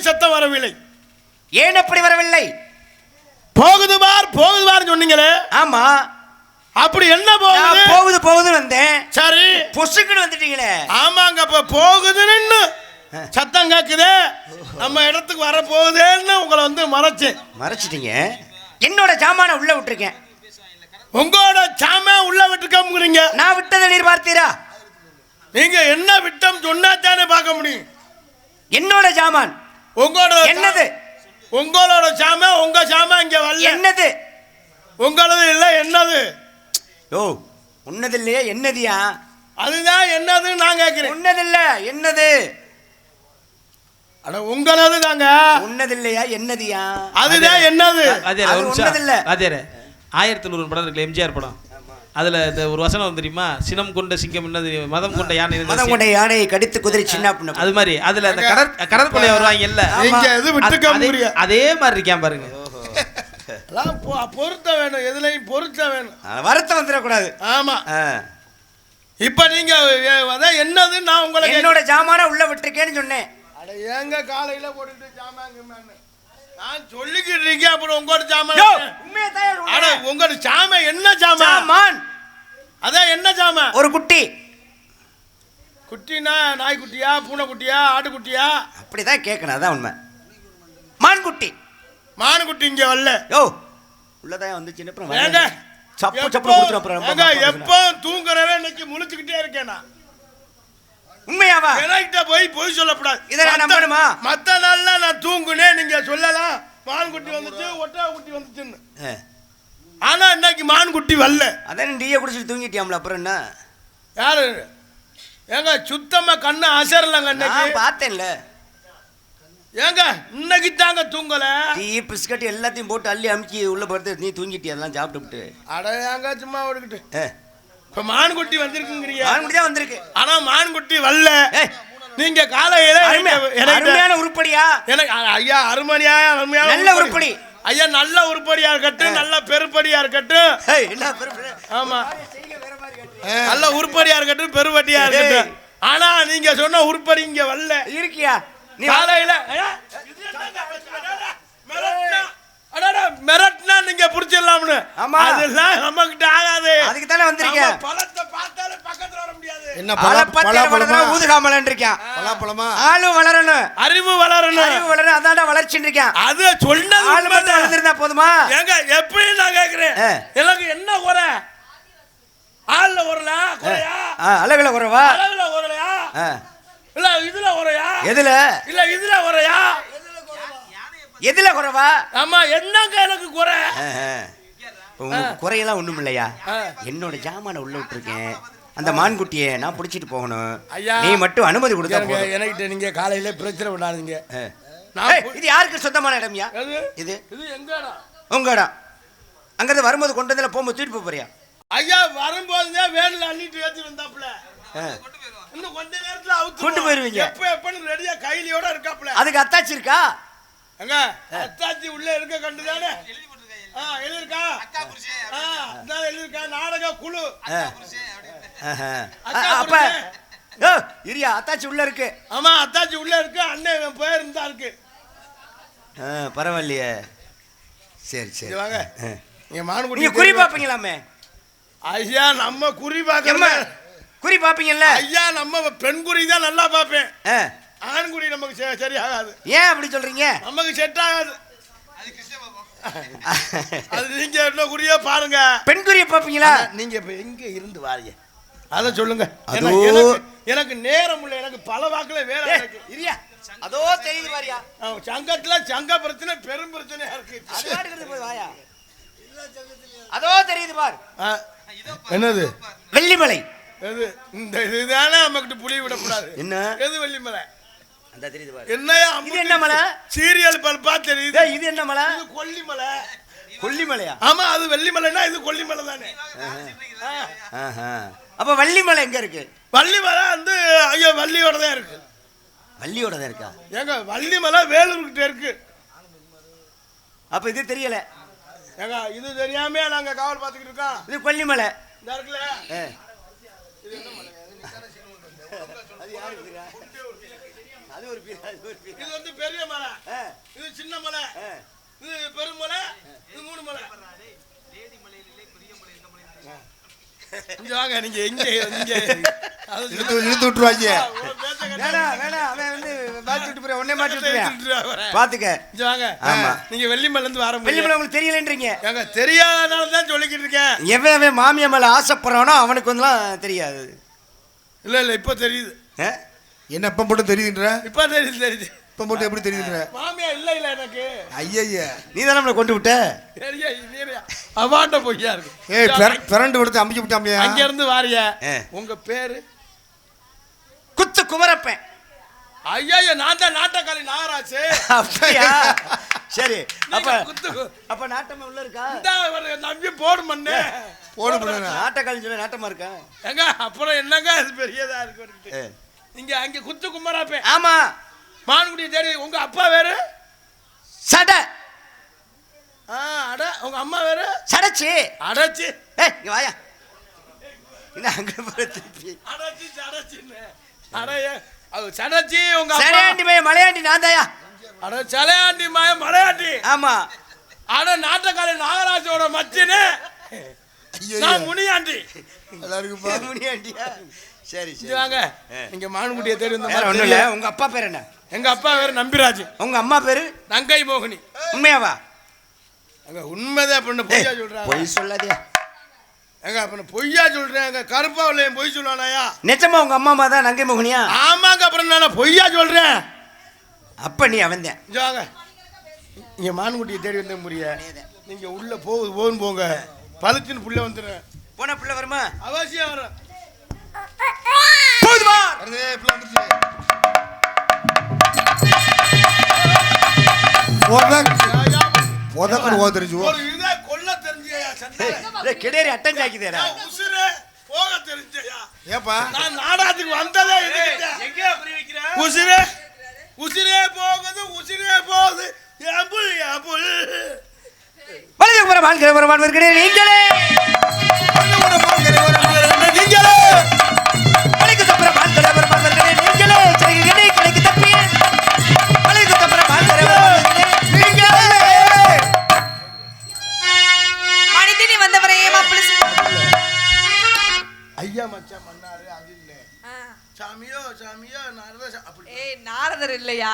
சத்தம் வரவில்லை. ஏன் அப்படி வரவில்லை? போகுது பார் போகுது பார் சொன்னீங்களே. ஆமா. அப்படி என்ன போகுது? போகுது போகுதுன்னு வந்தேன். சரி. பொசுக்குன்னு வந்துட்டீங்களே. ஆமாங்க அப்ப போகுதுன்னு சத்தம் கேக்குதே. நம்ம இடத்துக்கு வர போகுதேன்னு உங்களை வந்து மறைச்சேன். மறைச்சிட்டீங்க. என்னோட ஜாமான உள்ள விட்டுருக்கேன். உங்களோட சாம உள்ள விட்டுக்கோங்கிறீங்க நான் விட்டதை நீர் பார்த்தீரா? நீங்க என்ன விட்டம் சொன்னா தானே பார்க்க முடியும். என்னோட ஜாமான் உங்களோட என்னது? உங்களோட சாம உங்க சாம இங்க வரல. என்னது? உங்களது இல்ல என்னது? ஓ உன்னது இல்லையா என்னதியா? அதுதான் என்னதுன்னு நான் கேட்கிறேன். உன்னது இல்ல என்னது? அட உங்களது தாங்க. உன்னது இல்லையா என்னதியா? அதுதான் என்னது? அது நிமிஷம். உன்னதில்ல. வாத்தியாரே, ஆயிரத்தி நூறு படம் இருக்குல்ல எம்ஜிஆர் படம். அதுல இந்த ஒரு வசனம் தெரியுமா? சினம் கொண்ட சிங்கம் என்னது மதம் கொண்ட யானை என்னது? மதம் கொண்ட யானையை கடித்து குதிரை சின்ன பண்ண அது மாதிரி. அதுல அந்த கடற் கடற்கொள்ளை வருவாங்க இல்ல அதே- மாதிரி இருக்கான் பாருங்க. பொருத்த வேணும். எதுலையும் பொருத்த வேணும். வருத்தம் வந்துடக்கூடாது. ஆமா. ஆ. இப்ப நீங்க எ- அதான் என்னதுன்னு நான் உங்களை கேட்கிறேன். என்னோட ஜாமான உள்ள விட்டுருக்கேன்னு சொன்னேன். அட ஏங்க காலையில போட்டுட்டு ஜாமாங்க நான் சொல்லிக்கிட்டு இருக்கேன் அப்புறம் உங்களோட ஜாமான் சொல்றேன். உங்களோட சாம என்ன ஜாமான் ஜாமான் அதான் என்ன ஜாமான் ஒரு குட்டி. குட்டினா நாய்க்குட்டியா பூனைக்குட்டியா ஆட்டுக்குட்டியா? அப்படிதான் கேட்கணும் அதான் உண்மை. மான் குட்டி மானுக்குட்டி இங்க வரல. யோ உள்ளதான் வந்து சின்ன அப்புறம். சப்பு சப்பு எப்போ தூங்குறவே இன்னைக்கு முழிச்சுக்கிட்டே இருக்கேன் நான். உண்மையாவா? எனக்கிட்ட போய் பொய் சொல்லக்கூடாது இதை நான் மத்த- நம்பணுமா? மத்த நாள்ல நான் தூங்குனேன் நீங்க சொல்லலாம். மான்குட்டி வந்துச்சு ஒட்டா குட்டி வந்துச்சுன்னு. ஆனா இன்னைக்கு மான்குட்டி வரல. அதான் டீயை குடிச்சிட்டு தூங்கிட்டியாம்ல அப்புறம் என்ன? யாரு? ஏங்க சுத்தமா கண்ணு அசரலங்க இன்னைக்கு. பார்த்தேன்ல. ஏங்க இன்னைக்கு தாங்க தூங்கல. டீ பிஸ்கட் எல்லாத்தையும் போட்டு அள்ளி அமுக்கி உள்ள படுத்து நீ தூங்கிட்டி அதெல்லாம் சாப்பிட்டுவிட்டு அட ஏங்க சும்மா ஓடிக்கிட்டு. ஆ. இப்ப மான்குட்டி வந்திருக்குங்கிறீங்க மான் குட்டி தான் வந்திருக்கு. ஆனா மான்குட்டி வரல. நீங்க காலையில அருமையான உருப்படியா? எனக்கு ஐயா அருமணியா அருமையான நல்ல உருப்படி. ஐயா நல்ல உருப்படியா இருக்கட்டும் நல்ல பெருப்படியா இருக்கட்டும். ஆமா. நல்ல உருப்படியா இருக்கட்டும் பெருவட்டியா இருக்கட்டும். ஆனா நீங்க சொன்ன உருப்படி இங்க வரல. இருக்கியா. காலையில மிரட்டினா நீங்க புடிச்சிடலாம்னு. ஆமா. அதெல்லாம் நம்ம கிட்ட ஆகாது. அதுக்கு தானே வந்திருக்க நம்ம பழத்தை பார்த்தாலே பக்கத்துல வர முடியாது. என்ன ஆளை வளர்ந்தா ஊதுகாமலன் இருக்கான் பலாப்பழமா ஆளும் வளரணும். அறிவு வளரணும். அறிவு வளரணும் அதான்டா வளர்ச்சின்னு இருக்கான் அது சொன்னது ஆளு மட்டும். வளர்ந்துருந்தா போதுமா? ஏங்க எப்படி நான் கேக்குறேன். எனக்கு என்ன குறை? ஆள்ல குறையா குறையா? ஆ, அழகுல குறவா? அளவுல குறையா ஆ. இல்ல இதுல குறையா? எதுல? இல்ல இதுல குறையா? எதுல குறவா? ஆமா என்னங்க எனக்கு குறை? உங்களுக்கு குறையெல்லாம் ஒண்ணும் இல்லையா. என்னோட ஜாமான உள்ள விட்டுருக்கேன். அந்த மான்குட்டியை நான் பிடிச்சிட்டு போகணும். ஐயா. நீ மட்டும் அனுமதி கொடுத்தா போதும். எனக்கிட்ட நீங்க காலையில பிரச்சனை ஆ. நான் இது யாருக்கு சொந்தமான இடம்யா? இது? இது எங்கடா? உங்க இடம் அங்கிருந்து வரும்போது கொண்டு வந்து போகும்போது தூக்கிட்டு போறியா? ஐயா வரும்போதுதான் வேன்ல அள்ளிட்டு ஏத்தி வந்தாப்புல. இன்னும் கொஞ்ச நேரத்துல கொண்டு போயிருவீங்க. எப்ப எப்பன்னு ரெடியா கைலியோட இருக்காப்புல. அதுக்கு அத்தாச்சி இருக்கா? அங்க அத்தாச்சி உள்ள இருக்க கண்டுதானே எழுதிருக்கா எழுதிருக்கா நாடக குழு. அப்ப இரியா அத்தாச்சி உள்ள இருக்கு. ஆமா அத்தாச்சி உள்ள இருக்கு. அண்ணன் பேர் இருந்தா இருக்கு. பரவாயில்லையே. சரி சரி. வாங்க. நீங்க மான்குட்டி நீங்க குறி பாப்பீங்களாமே? ஐயா நம்ம குறி பார்க்கறோம் குறி பாப்பீங்கல்ல? ஐயா நம்ம பெண் குறி தான் நல்லா பார்ப்பேன். குறி நமக்கு சரி- சரி ஆகாது ஏன் அப்படி சொல்றீங்க? நமக்கு செட் ஆகாது. அது நீங்க என்ன குறியோ பாருங்க. பெண் குறிய பாப்பீங்களா நீங்க இப்ப எங்க இருந்து வாரீங்க? அத சொல்லுங்க. எனக்கு- நேரம் இல்ல எனக்கு பல வாக்குல இருக்கு இரியா அதோ தெரியுது பாரியா. ஆ, சங்கத்துல சங்க பிரச்சனை பெரும் பிரச்சனையா இருக்கு. அது பாட்டுக்கு போய் வாயா? அதோ தெரியுது பார். என்னது? வெள்ளிமலை. இந்த இதுதானே நமக்கிட்ட புளி விடக்கூடாது. என்ன? எது வெள்ளிமலை? அந்த தெரியுது பார். என்னையா இது என்ன மலை? சீரியல் பல்பா தெரியுது. இது என்ன மலை? இது கொல்லிமலை. கொல்லிமலையா? ஆமா அது வெள்ளிமலைன்னா இது கொல்லிமலை தானே. அப்ப வள்ளிமலை எங்க இருக்கு? வள்ளிமலை வந்து ஐயோ வள்ளியோட தான் இருக்கு. வள்ளியோட தான் இருக்கா? ஏங்க வள்ளிமலை வேலூர்கிட்ட இருக்கு. அப்ப இது தெரியல. ஏங்க இது தெரியாம நாங்க காவல் பார்த்துக்கிட்டு இருக்கோம்? இது கொல்லிமலை. இந்த இருக்குல்ல. அது ஒரு பீர் அது ஒரு பீர் இது வந்து பெரிய மலை. இது சின்ன மலை. இது பெருமலை இது மூணு மலை. இங்க வாங்க நீங்க எங்க இங்க. அது இழுத்து இழுத்து விட்டுருவாங்க. உன் பேச்ச கேட்டா வேணாம் வேணாம் அவன் வந்து மாட்டி விட்டு போறேன். உடனே மாட்டி விட்டுருவேன். பாத்துக்க. இங்க வாங்க. ஆமா. நீங்க வெள்ளிமலைல இருந்து வர வெள்ளிமலை உங்களுக்கு தெரியலன்றீங்க. ஏங்க தெரியாதனால தான் சொல்லிக்கிட்டு இருக்கேன். எவன் அவன் மாமியா மேல ஆசைப்படுறானோ அவனுக்கு வந்துலாம் தெரியாது. இல்ல இல்ல இப்ப தெரியுது? என்ன இப்ப மட்டும் தெரியுதுன்ற? இப்ப தெரியுது தெரியுது. இப்ப மட்டும் எப்படி தெரியுதுன்ற? மாமியா இல்ல இல்ல எனக்கு. ஐயய்ய. நீ தானே நம்மளை கொண்டு விட்ட? அவாண்ட பொய்யா இருக்கு. ஏய் பிற- பிறண்டு கொடுத்து அமுக்கி விட்டாமையா? அங்க இருந்து வாரிய. உங்க பேரு? குத்து குமரப்பேன். ஐயா நான் தான் நாட்டக்காளி நாகராஜ். அப்படியா? சரி அப்ப அப்ப நாட்டமா உள்ள இருக்கா? நம்பி போடு மண்ணு. போடு நாட்டக்காலின்னு சொல்ல நாட்டமா இருக்கா? ஏங்க அப்புறம் என்னங்க அது பெரியதா இருக்கு. இங்க அங்க குத்து குமராப்பே ஆமா. மான்குடி தேடி உங்க அப்பா வேறு? சடை. ஆ அட உங்க அம்மா வேறு? சடைச்சி. அடைச்சி. ஏய் இங்க வாயா. என்ன அங்க போற திருப்பி? அடைச்சி சடைச்சின்னு அடைய அது சடைச்சி உங்க அப்பா. சடையாண்டி போய் மலையாண்டி நான் தாயா. அட சலையாண்டி மாய மலையாண்டி. ஆமா. அட நாட்டக்காளி நாகராஜோட மச்சினு. நான் முனியாண்டி. நல்லா இருக்குப்பா முனியாண்டியா சரி சரி. வாங்க. நீங்க மான்குடியை தேடி வந்த வேற மாதிரி ஒண்ணும் இல்ல. உங்க அப்பா பேர் என்ன? எங்க அப்பா வேறு நம்பிராஜ். உங்க அம்மா பேரு? நங்கை மோகினி. உண்மையாவா? அங்க உண்மைதான் பண்ண பொய்யா சொல்றாங்க? பொய் சொல்லாதே. எங்க அப்ப பொய்யா சொல்றேன்? எங்க கருப்பாவிலையும் பொய் சொல்லுவானாயா நிஜமா உங்க அம்மா அம்மா தான் நங்கை மோகனியா? ஆமாங்க அப்புறம் நான் பொய்யா சொல்றேன்? அப்ப நீ இங்க வாங்க. இங்க மான்குட்டியை தேடி வந்த முடிய நீங்க உள்ள போகுது போகுன்னு போங்க. பழுச்சுன்னு புள்ள வந்துடுறேன். போன பிள்ளை வருமா? அவசியம் வரும் போதுமா உதக்கு ஓ தெரிஞ்சு கொல்ல தெரிஞ்சையா கிடேரி அட்டன் ஜாக்கிதேடா உசுரே போக தெரிஞ்சையா ஏப்பா? நான் நாடகத்துக்கு வந்ததே உசிரே உசிரே போகுது உசிரே போகுது. எம்புல் எம்புல் வலது புறம் வாழ்கிற புறம் வாழ்வர்களே நீங்களே நீங்களே. வலது புறம் வாழ்கிற புறம் வாழ்வர்களே நீங்களே. செய்கிறீர்களே கலைக்கு தப்பி. வலது புறம் வாழ்கிற புறம் வாழ்வர்களே நீங்களே மனிதனி வந்தவரே ஐயா மச்சான் மன்னாரு அது இல்ல. சாமியோ சாமியோ நாரதா சா- அப்படி ஏய் நாரதர் இல்லையா?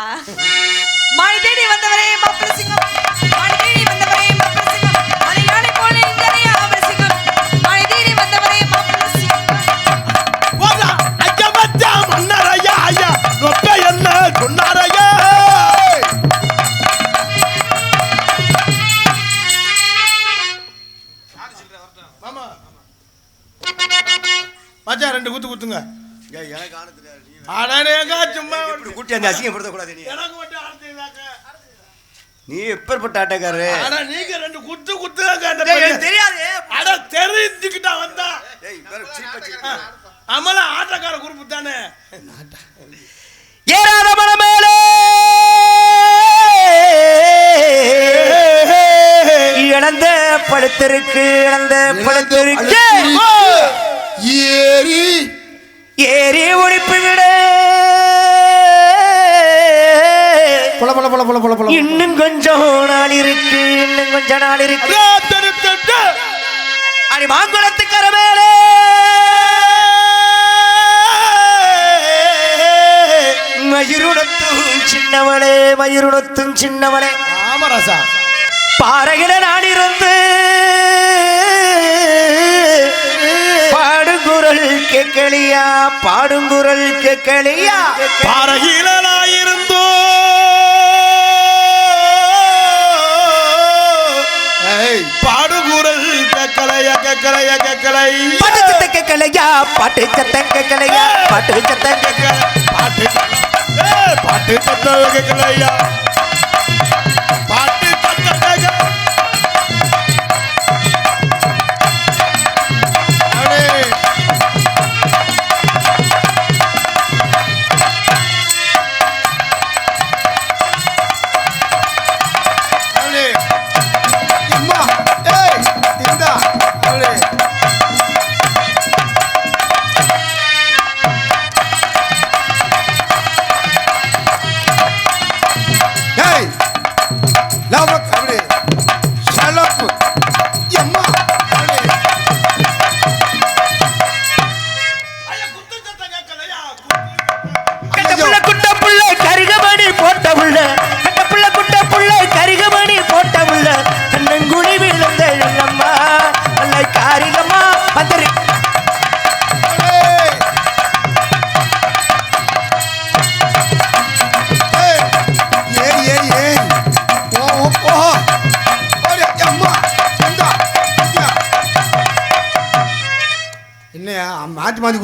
குத்து குத்துங்க எனக்கு தெரியாது. சும்மா இப்படி கூட்டி அந்த அசிங்கப்படுத்தக்கூடாது நீ. எனக்கு மட்டும் ஆடுறீங்களாக்க நீ எப்பேற்பட்ட ஆட்டக்காரரு? அட நீங்க ரெண்டு குத்து குத்துங்க அந்த பையன். எனக்கு தெரியாது. அட தெரிஞ்சுக்கிட்டா வந்தா. அமல ஆட்டக்கார குரூப் தானே. மலை மேலே இழந்த படுத்திருக்கு. இழந்த படுத்திருக்கு. ஏரி ஏறி ஒழிப்பு விட. பல பல பல பல பல பல. இன்னும் கொஞ்சம் நாள் இருக்கு இன்னும் கொஞ்ச நாள் இருக்கு. அடி மாங்குளத்துக்கர மேலே. மயிருடத்தும் சின்னவளே மயிருடத்தும் சின்னவளே ஆமராசா பாறையில நாடிருந்து பாடுங்குரல் கேட்கலியா பாடுங்குரல் கேட்கலியா? பாரகீழலாயிருந்தோ ஏய். பாடுகுரல் கேட்கலைய கேட்கலைய கேட்கலை. பாட்டு சத்தம் கேட்கலையா பாட்டு சத்தம் கேட்கலையா பாட்டு சத்தம் கேட்கல பாட்டு பாட்டு சத்தம் கேட்கலையா.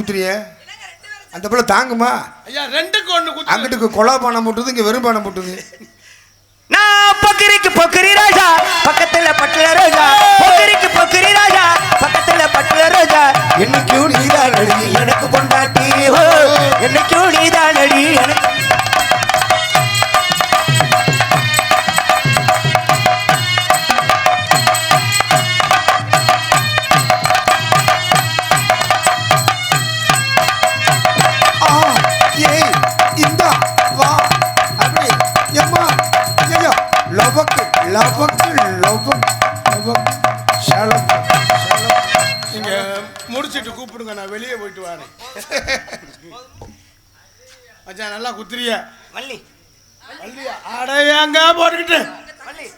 குத்துறிய அந்த பிள்ளை தாங்குமா? ஐயா ரெண்டுக்கு ஒன்று அங்கிட்டு கொலை பானம் போட்டுது இங்க வெறும் பானம் போட்டுது. நான் பக்கரிக்கு பக்கரி ராஜா பக்கத்துல பட்டுல ரோஜா. பக்கரிக்கு பக்கரி ராஜா பக்கத்துல பட்டுல ரோஜா. என்னைக்கும் நீதான் எனக்கு பொண்டாட்டி என்னைக்கு நீதான்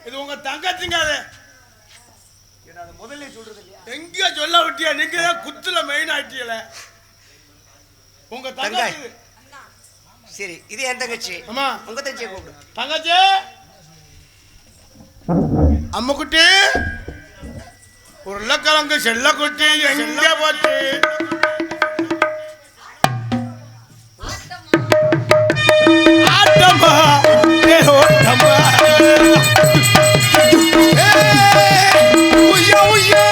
இது உங்க தங்கச்சிங்க அது. முதல்ல சொல்றது எங்கேயோ சொல்ல விட்டியா? நீங்க குத்துல மெயின் ஆட்டியல உங்க தங்கச்சி சரி இது என் தங்கச்சி. ஆமா உங்க தங்கச்சியை கூப்பிடு. தங்கச்சி. அம்முக்குட்டி. உருளைக்கிழங்கு செல்லக்குட்டி எங்க போச்சு? ஆட்டமா. ஓட்டமா. உய்யா உய்யா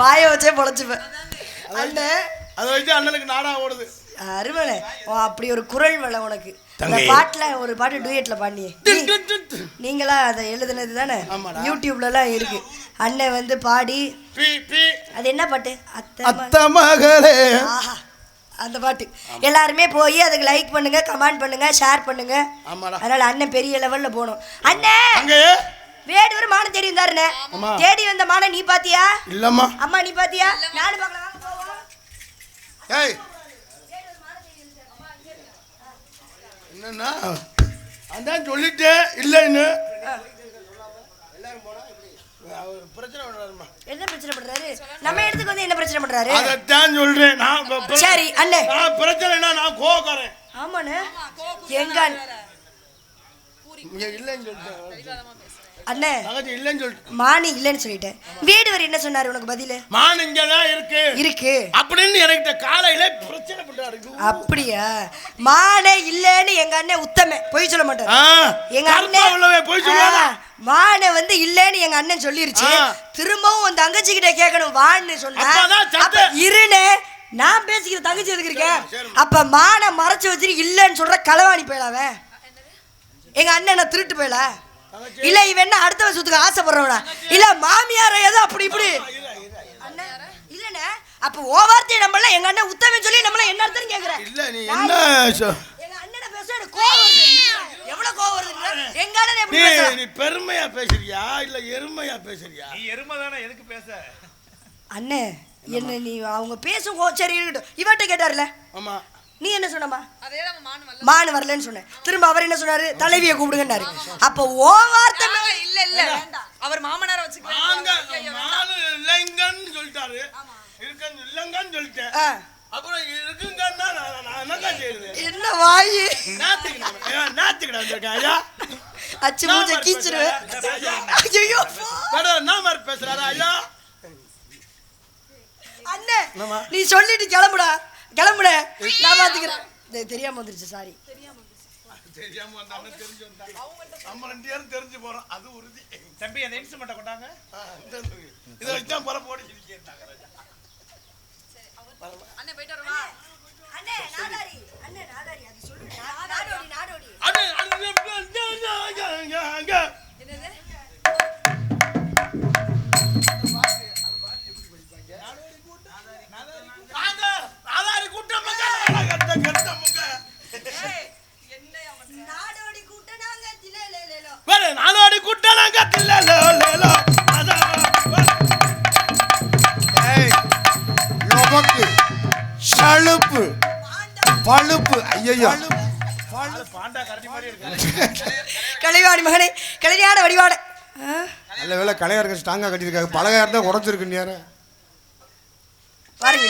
வாயை வச்சே பொழைச்சுப்பேன் அண்ணன் அதை வச்சு அண்ணனுக்கு நாடா ஓடுது. அருமலை ஓ அப்படி ஒரு குரல் வளம் உனக்கு. அந்த பாட்டுல ஒரு பாட்டு டூயட்ல பாடி நீங்களா அதை எழுதுனது தானே? யூடியூப்ல இருக்கு. அண்ணன் வந்து பாடி. அது என்ன பாட்டு? அத்த மகளே. அந்த பாட்டு. எல்லாருமே போய் அதுக்கு லைக் பண்ணுங்க கமெண்ட் பண்ணுங்க ஷேர் பண்ணுங்க. அதனால அண்ணன் பெரிய லெவல்ல போனோம் அண்ணன் வேடூர் மானம் தேடி வந்தாருன்னு தேடி வந்த மானம் நீ பாத்தியா? இல்லம்மா. அம்மா நீ பாத்தியா? நானும் பார்க்கலாம். ஏய். என்னன்னா அதான் சொல்லிட்டு இல்லைன்னு. என்ன பிரச்சனை பண்றாரு? நம்ம இடத்துக்கு என்ன பிரச்சனை பண்றாரு? சொல்றேன். நான் சரி அண்ணே. நான் பிரச்சனைனா நான் கோவக்காரன். ஆமாண்ணே. எங்க அண்ணே. தங்கச்சி இல்லைன்னு சொல்லிட்டேன் மானி இல்லைன்னு சொல்லிட்டேன். வீடு வரை என்ன சொன்னாரு உனக்கு பதிலு? மான் இங்க தான் இருக்கு. இருக்கு. அப்படின்னு என்கிட்ட காலையில பிரச்சனை பண்றாரு. அப்படியா? மானே இல்லைன்னு எங்க அண்ணன் உத்தம. பொய் சொல்ல மாட்டாரு. எங்க உள்ளவே போய் வானை வந்து இல்லைன்னு எங்க அண்ணன் சொல்லிருச்சு. திரும்பவும் உன் தங்கச்சி கிட்ட கேட்கணும் வான்னு சொன்னா அப்பதான் சத்தம். அப்ப இருனே நான் பேசிக்கிற தங்கச்சி எதுக்கு இருக்கேன் அப்ப மானை மறைச்சு வச்சுட்டு இல்லைன்னு சொல்ற களவாணி போயிடாவே எங்க அண்ணன் நான் திருட்டு போயில இல்ல இவன் என்ன அடுத்த வருஷத்துக்கு ஆசைப்படுறவனா? இல்ல மாமியார ஏதோ அப்படி இப்படி. அண்ணே, இல்லண்ணே. அப்ப ஓ வார்த்தையை நம்மள எங்க அண்ணன் உத்தமன் சொல்லி நம்மள என்ன அர்த்தம் கேக்குறேன் இல்ல நீ என்ன சொ- எங்க அண்ணனை பேச எனக்கு கோவம் வருது. எவ்வளவு கோவம் வருது எங்க அண்ணன் எப்படி நீ பெருமையா பேசுறியா? இல்ல எருமையா பேசுறியா? நீ எருமை தானே எதுக்கு பேச? அண்ணே என்ன நீ அவங்க பேசும் சரி இருக்கட்டும். இவர்கிட்ட கேட்டார்ல? ஆமா. நீ என்ன சொன்னமா அதே நம்ம மானு வரல. மானு வரலன்னு சொன்னேன். திரும்ப அவர் என்ன சொன்னாரு? தலைவியை கூப்பிடுங்கன்னாரு. அப்ப ஓ வார்த்தை இல்ல இல்ல அவர் மாமனார மானு இல்லைங்கன்னு சொல்லிட்டாரு. இருக்கன்னு இல்லைங்கன்னு சொல்லிட்டேன். அப்புறம் இருக்குங்கன்னா நான் என்ன வாயி? நாத்துக்கு நான் நாத்துக்கிட்ட வந்திருக்கேன் ஐயா? அச்சு மூஞ்ச கீச்சிருவேன் ஐயோ. வேற என்ன மாதிரி பேசுறாரு ஐயா? அண்ணே? நீ சொல்லிட்டு கிளம்புடா. கிளம்புட. நான் பாத்துக்கிறேன். டேய், தெரியாம வந்துருச்சு சாரி தெரியாம வந்தாலும் தெரிஞ்சு வந்தாங்க. நம்ம ரெண்டு பேரும் தெரிஞ்சு போறோம். அது உறுதி. தம்பி அந்த இன்ஸ்ட்ருமெண்ட்டை கொண்டாங்க. இதை வச்சு தான் பரப்பு ஓடி கேட்டாங்க அண்ணே போயிட்டு வரவா? அண்ணே நாடாரி அண்ணே நாடாரி அது சொல்லு. நாடோடி நாடோடி அது அது அங்க, அங்க, அங்க. என்னது? நாடோடி கூட்ட நாங்க திலேலேலேலோ வேற நாடோடி கூட்டம் நாங்க தில்லேலோ, லேலோ. லொபக்கு சலுப்பு பழுப்பு ஐயோ பாண்டா கரடி மாதிரி இருக்கு. கலைவாணி மகனே கலைஞான வடிவாட? நல்ல வேலை கலையா இருக்க ஸ்ட்ராங்கா கட்டியிருக்காங்க. பழகா இருந்தா உடச்சிருக்கு நேரம் பாருங்க.